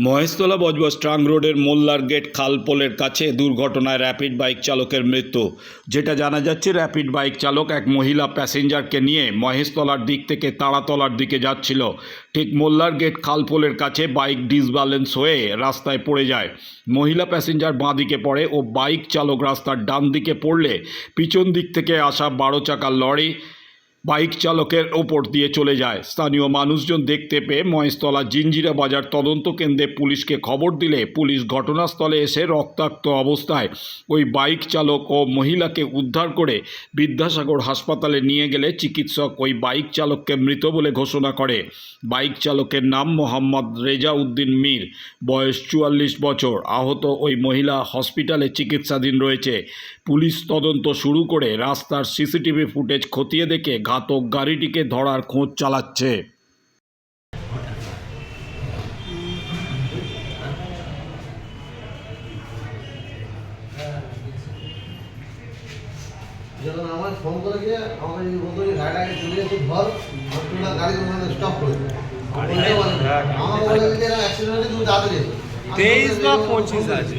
Maheshtala Budge Budge trunk রোডের মোল্লার gate খালপোলের কাছে দুর্ঘটনায় র্যাপিড বাইক চালকের মৃত্যু। যেটা জানা যাচ্ছে, র্যাপিড বাইক চালক এক মহিলা প্যাসেঞ্জারকে নিয়ে মহেশতলার দিক থেকে তাড়াতলার দিকে যাচ্ছিল। ঠিক মোল্লার গেট খালপোলের কাছে বাইক ডিসব্যালেন্স হয়ে রাস্তায় পড়ে যায়। মহিলা প্যাসেঞ্জার বাঁ দিকে পড়ে ও বাইক চালক রাস্তার ডান দিকে পড়লে পিছন দিক থেকে আসা বারো চাকার লরি বাইক চালকের ওপর দিয়ে চলে যায়। স্থানীয় মানুষজন দেখতে পেয়ে মহেশতলা জিঞ্জিরা বাজার তদন্ত কেন্দ্রে পুলিশকে খবর দিলে পুলিশ ঘটনাস্থলে এসে রক্তাক্ত অবস্থায় ওই বাইক চালক ও মহিলাকে উদ্ধার করে বিদ্যাসাগর হাসপাতালে নিয়ে গেলে চিকিৎসক ওই বাইক চালককে মৃত বলে ঘোষণা করে। বাইক চালকের নাম মোহাম্মদ রেজা উদ্দিন মীর। বয়স চুয়াল্লিশ বছর। আহত ওই মহিলা হসপিটালে চিকিৎসাধীন রয়েছে। পুলিশ তদন্ত শুরু করে রাস্তার সিসিটিভি ফুটেজ খতিয়ে দেখে ঘাতক গাড়িটিকে ধরার খোঁজ চালাচ্ছে। যখন আমার ফোন করে গিয়ে আমাকে বলতো যে গাড়িটা আগে চলে যেত ধর তোমরা গাড়ি তোমাদের স্টপ করে দেবে বলে দিতে অ্যাক্সিডেন্ট তুমি তাড়াতাড়ি তেইশ বা পঁচিশ আছে।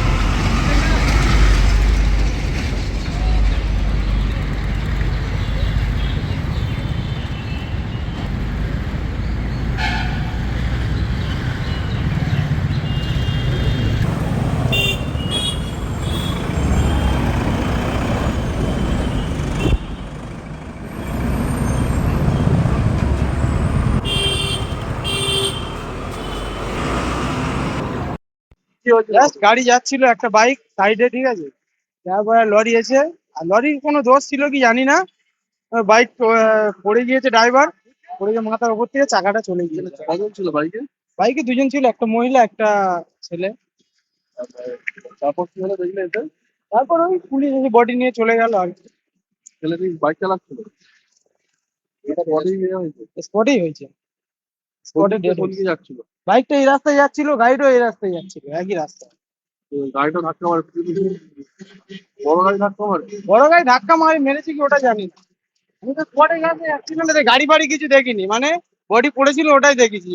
জাস্ট গাড়ি যাচ্ছিল একটা বাইক সাইডে ঠিক আছে? তারপরে লরি এসে আর লরির কোনো দোষ ছিল কি জানি না। বাইক পড়ে গিয়েছে ড্রাইভার পড়ে গিয়ে মাথার উপর থেকে চাকাটা চলে গিয়েছে। কজন ছিল বাইকে বাইকে দুজন ছিল একটা মহিলা একটা ছেলে। তারপর কি হলো দেখলে এটা? তারপর ওই পুলিশ এসে বডি নিয়ে চলে গেল আর ছেলেটি বাইক চালাচ্ছিল? এটা বডি হয়েছে। স্পটেই হয়েছে স্পটে ডেড দিকে যাচ্ছিল? বাইকটা এই রাস্তায় যাচ্ছিল গাড়িটাও এই রাস্তায় যাচ্ছিল একই রাস্তা। গাড়িটা ধাক্কা মারে। বড় গাড়ি ধাক্কা মারে? বড় গাড়ি ধাক্কা মারি মেরেছে কি ওটা জানি না। আমি তো স্পটে গেছে অ্যাক্সিডেন্টে গাড়ি ফাড়ি কিছু দেখিনি মানে বডি পড়েছিল ওটাই দেখেছি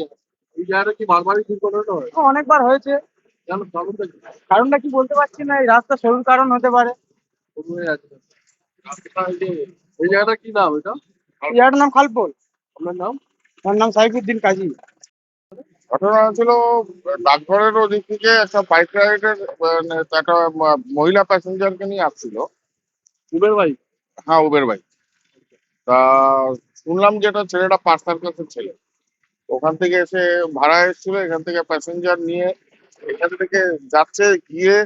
এই জায়গাটা কি বারবারই ঠিক করে হয়? অনেকবার হয়েছে। কারণটা কি? বলতে পারছি না এই রাস্তা সরুর কারণ হতে পারে। হয়ে এই জায়গাটা কি নাম এটা ইয়ার নাম খালপোল। আপনার নাম? আমার নাম সাইফুদ্দিন কাজী। ঘটনা হয়েছিল ডাকঘরের ওদিক থেকে একটা বাইক রাইডের মানে একটা মহিলা প্যাসেঞ্জারকে নিয়ে আসছিল। উবের বাইক হ্যাঁ উবের বাইক তা শুনলাম যে যেটা ছেলেটা পাঁচ সার্কাসের ছেলে। ওখান থেকে এসে ভাড়া এসেছিল এখান থেকে প্যাসেঞ্জার নিয়ে এখান থেকে যাচ্ছে গিয়ে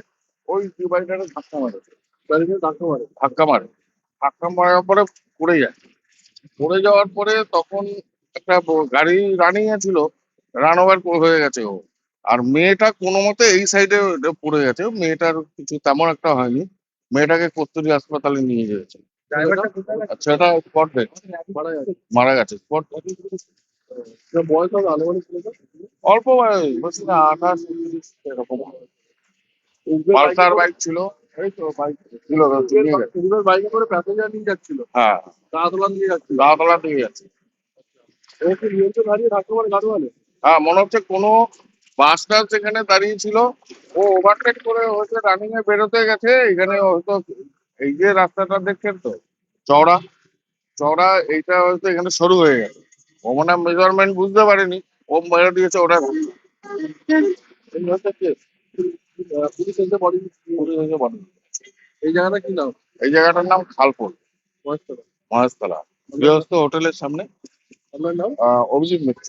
ওই ডিভাইডারে ধাক্কা মারে। ধাক্কা মারে? ধাক্কা মারে। ধাক্কা মারার পরে পড়ে যায়। পড়ে যাওয়ার পরে তখন একটা গাড়ি রানিং ছিল। রান ওভার হয়ে গেছে ও। আর মেয়েটা কোনো মতে এই সাইডে পড়ে গেছে। মেয়েটার কিছু তেমন একটা হয়নি। মেয়েটাকে কস্তুরি হাসপাতালে নিয়ে গিয়েছে। গেছে? সেটা স্পট ডেট মারা গেছে। স্পট অল্প বয়স আঠাশ এরকম। পালসার বাইক ছিল। বাইক করে প্যাসেঞ্জার নিয়ে যাচ্ছিল। হ্যাঁ। দাঁতলা নিয়ে যাচ্ছিল। কি নিয়ন্ত্রণ হারিয়ে ধাক্কা মারে গাড়ি হ্যাঁ মনে হচ্ছে কোনো বাসটা সেখানে দাঁড়িয়ে ছিল। ও ওভারটেক করে হয়তো রানিং এ বেরোতে গেছে এখানে হয়তো এই যে রাস্তাটা দেখছেন তো চওড়া। চওড়া এইটা হয়তো এখানে সরু হয়ে গেছে। ও মনে মেজারমেন্ট বুঝতে পারেনি। ও মেরে দিয়েছে ওটা এই জায়গাটা কি নাম? এই জায়গাটার নাম খালপুর বয়সটা মহেশতলা। গৃহস্থ হোটেলের সামনে। আপনার নাম? অভিজিৎ মিত্র।